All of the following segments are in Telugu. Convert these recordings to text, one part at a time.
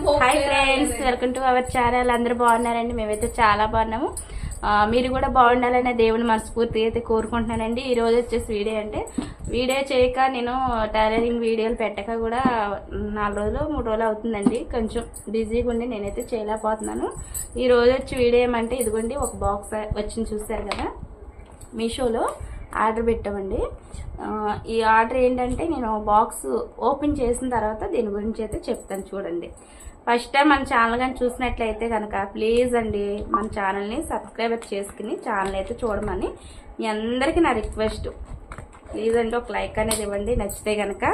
Hi friends welcome to our channel అందరూ బాగున్నారండి. మేమైతే చాలా బాగున్నాము. మీరు కూడా బాగుండాలనే దేవుని మనస్ఫూర్తిగా అయితే కోరుకుంటున్నానండి. ఈ రోజు వచ్చేసి వీడియో అంటే వీడియో చేయక నేను టైలరింగ్ వీడియోలు పెట్టక కూడా నాలుగు రోజులు మూడు రోజులు అవుతుందండి. కొంచెం బిజీగా ఉండి నేనైతే చేయలేకపోతున్నాను. ఈ రోజు వచ్చి వీడియో ఏమంటే ఇదిగోండి ఒక బాక్స్ వచ్చింది చూసారు కదా? మీషోలో. ఆర్డర్ పెట్టామండి. ఈ ఆర్డర్ ఏంటంటే నేను బాక్స్ ఓపెన్ చేసిన తర్వాత దీని గురించి అయితే చెప్తాను చూడండి. ఫస్ట్ టైం మన ఛానల్ కానీ చూసినట్లయితే కనుక ప్లీజ్ అండి మన ఛానల్ని సబ్స్క్రైబ్ చేసుకుని ఛానల్ అయితే చూడమని మీ అందరికీ నా రిక్వెస్ట్. ప్లీజ్ అండి ఒక లైక్ అనేది ఇవ్వండి నచ్చితే కనుక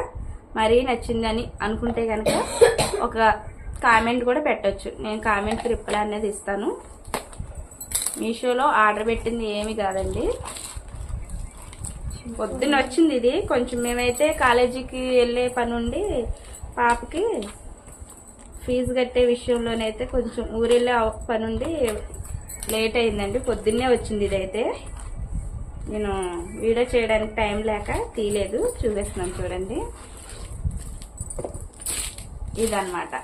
మరీ నచ్చిందని అనుకుంటే కనుక ఒక కామెంట్ కూడా పెట్టొచ్చు. నేను కామెంట్ రిప్లై అనేది ఇస్తాను. మీషోలో ఆర్డర్ పెట్టింది ఏమి కాదండి. పొద్దున్న వచ్చింది ఇది. కొంచెం మేమైతే కాలేజీకి వెళ్ళే పని ఉండి పాపకి ఫీజు కట్టే విషయంలోనైతే కొంచెం ఊరెళ్ళే పని ఉండి లేట్ అయిందండి. పొద్దున్నే వచ్చింది ఇదైతే. నేను వీడియో చేయడానికి టైం లేక తీయలేదు. చూపిస్తున్నాను చూడండి. ఇదన్నమాట.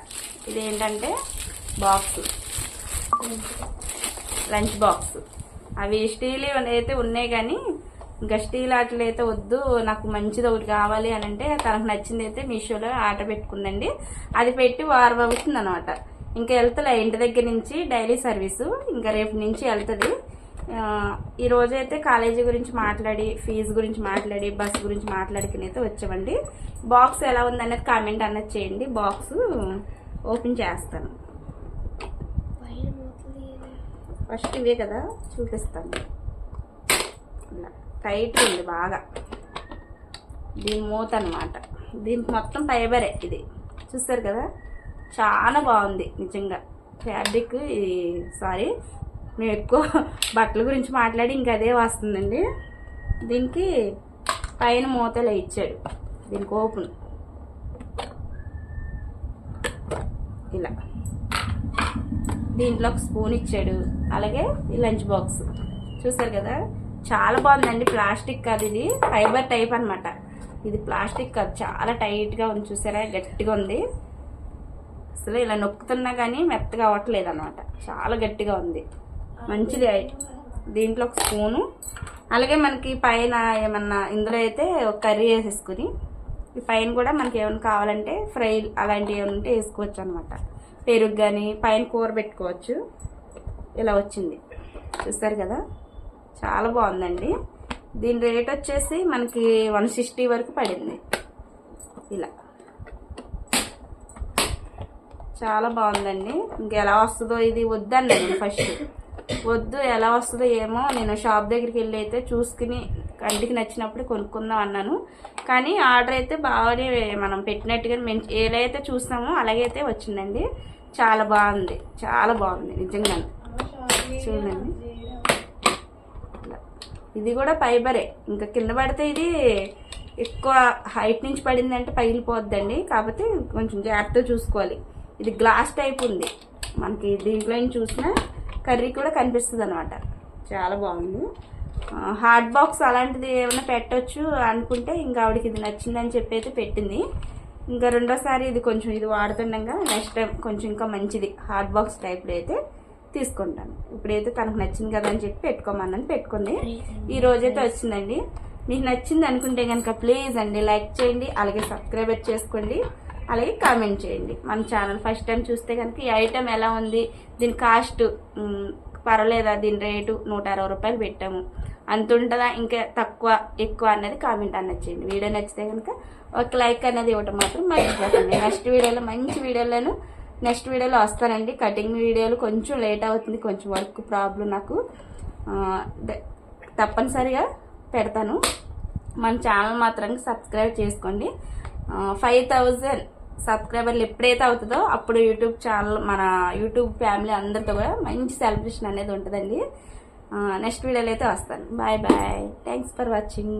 ఇదేంటంటే బాక్స్. Lunch box. అవి స్టీల్ అయితే ఉన్నాయి కానీ ఆటలు అయితే వద్దు నాకు మంచిది ఒకటి కావాలి అని అంటే తనకు నచ్చింది అయితే మీషోలో ఆర్డర్ పెట్టుకుందండి. అది పెట్టి వారం అవుతుంది అనమాట ఇంకా వెళ్తలే ఇంటి దగ్గర నుంచి డైలీ సర్వీసు ఇంకా రేపు నుంచి వెళ్తుంది. ఆ, ఈ రోజు అయితే కాలేజీ గురించి మాట్లాడి ఫీజు గురించి మాట్లాడి బస్ గురించి మాట్లాడుకుని అయితే వచ్చామండి. బాక్స్ ఎలా ఉంది అనేది కామెంట్ అన్నది చేయండి. బాక్స్ ఓపెన్ చేస్తాను. ఫస్ట్ ఇవే కదా చూపిస్తాను. ఇలా. టైట్ ఉంది బాగా. దీని మూత అనమాట దీనికి మొత్తం ఫైబరే ఇది. చూస్తారు కదా? చాలా బాగుంది నిజంగా. ఫ్యాబ్రిక్ ఇది సారీ. మేము ఎక్కువ బట్టల గురించి మాట్లాడి ఇంకా అదే వస్తుందండి. దీనికి పైన మూతలే ఇచ్చాడు దీనికి ఓపెన్. ఇలా. దీంట్లో ఒక స్పూన్ ఇచ్చాడు. అలాగే ఈ లంచ్ బాక్స్. చూసారు కదా? చాలా బాగుందండి ప్లాస్టిక్ కాదు ఇది. ఫైబర్ టైప్ అనమాట ఇది ప్లాస్టిక్ కాదు. చాలా టైట్గా ఉంది చూసారా? గట్టిగా ఉంది. అసలు ఇలా నొక్కుతున్నా కానీ మెత్తగా అవ్వట్లేదు అనమాట చాలా గట్టిగా ఉంది. మంచిది. దీంట్లో ఒక స్పూను. అలాగే మనకి పైన ఏమన్నా ఇందులో అయితే ఒక కర్రీ వేసేసుకుని ఈ పైన కూడా మనకి ఏమైనా కావాలంటే ఫ్రై అలాంటివి ఏమైనా ఉంటే వేసుకోవచ్చు అనమాట పెరుగు కానీ పైన కూర పెట్టుకోవచ్చు. ఇలా వచ్చింది. చూస్తారు కదా? చాలా బాగుందండి. దీని రేట్ వచ్చేసి మనకి వన్ సిక్స్టీ వరకు పడింది. ఇలా. చాలా బాగుందండి. ఇంక ఎలా వస్తుందో ఇది వద్దన్నా నేను ఫస్ట్ వద్దు ఎలా వస్తుందో ఏమో నేను షాప్ దగ్గరికి వెళ్ళి అయితే చూసుకుని కంటికి నచ్చినప్పుడు కొనుక్కుందాం అన్నాను. కానీ ఆర్డర్ అయితే బాగానే మనం పెట్టినట్టుగా మేము ఏదైతే చూస్తామో అలాగే అయితే వచ్చిందండి. చాలా బాగుంది. చాలా బాగుంది నిజంగా చూడండి. ఇది కూడా ఫైబరే. ఇంకా కింద పడితే ఇది ఎక్కువ హైట్ నుంచి పడిందంటే పగిలిపోద్దండి. కాకపోతే కొంచెం జాగ్రత్తగా చూసుకోవాలి. ఇది గ్లాస్ టైప్ ఉంది. మనకి దీంట్లో చూసినా కర్రీ కూడా కనిపిస్తుంది అనమాట చాలా బాగుంది. హార్డ్ హాట్ బాక్స్ అలాంటిది ఏమైనా పెట్టచ్చు అనుకుంటే ఇంకా ఆవిడకి ఇది నచ్చిందని చెప్పి అయితే పెట్టింది. ఇంకా రెండోసారి ఇది కొంచెం ఇది వాడుతుండగా నెక్స్ట్ టైం కొంచెం ఇంకా మంచిది. హాట్ బాక్స్ టైప్లో అయితే తీసుకుంటాను. ఇప్పుడైతే తనకు నచ్చింది కదా అని చెప్పి పెట్టుకోమన్నాను పెట్టుకుంది. ఈ రోజైతే వచ్చిందండి. మీకు నచ్చింది అనుకుంటే కనుక ప్లీజ్ అండి లైక్ చేయండి అలాగే సబ్స్క్రైబ్ చేసుకోండి అలాగే కామెంట్ చేయండి. మన ఛానల్ ఫస్ట్ టైం చూస్తే కనుక ఈ ఐటెం ఎలా ఉంది దీని కాస్ట్ పర్వాలేదా దీని రేటు నూట అరవై రూపాయలు పెట్టాము. అంత ఉంటుందా ఇంకా తక్కువ ఎక్కువ అన్నది కామెంట్ అన్నది చేయండి. వీడియో నచ్చితే కనుక ఒక లైక్ అనేది ఇవ్వటం మాత్రం మర్చిపోకండి. నెక్స్ట్ వీడియోలో మంచి వీడియోలను నెక్స్ట్ వీడియోలో వస్తానండి. కటింగ్ వీడియోలు కొంచెం లేట్ అవుతుంది. కొంచెం వర్క్ ప్రాబ్లం నాకు. తప్పనిసరిగా పెడతాను. మన ఛానల్ మాత్రం సబ్స్క్రైబ్ చేసుకోండి. ఫైవ్ థౌజండ్ సబ్స్క్రైబర్లు ఎప్పుడైతే అవుతుందో అప్పుడు యూట్యూబ్ ఛానల్ మన యూట్యూబ్ ఫ్యామిలీ అందరితో కూడా మంచి సెలబ్రేషన్ అనేది ఉంటుందండి. నెక్స్ట్ వీడియోలో అయితే వస్తాను. Bye bye. Thanks for watching.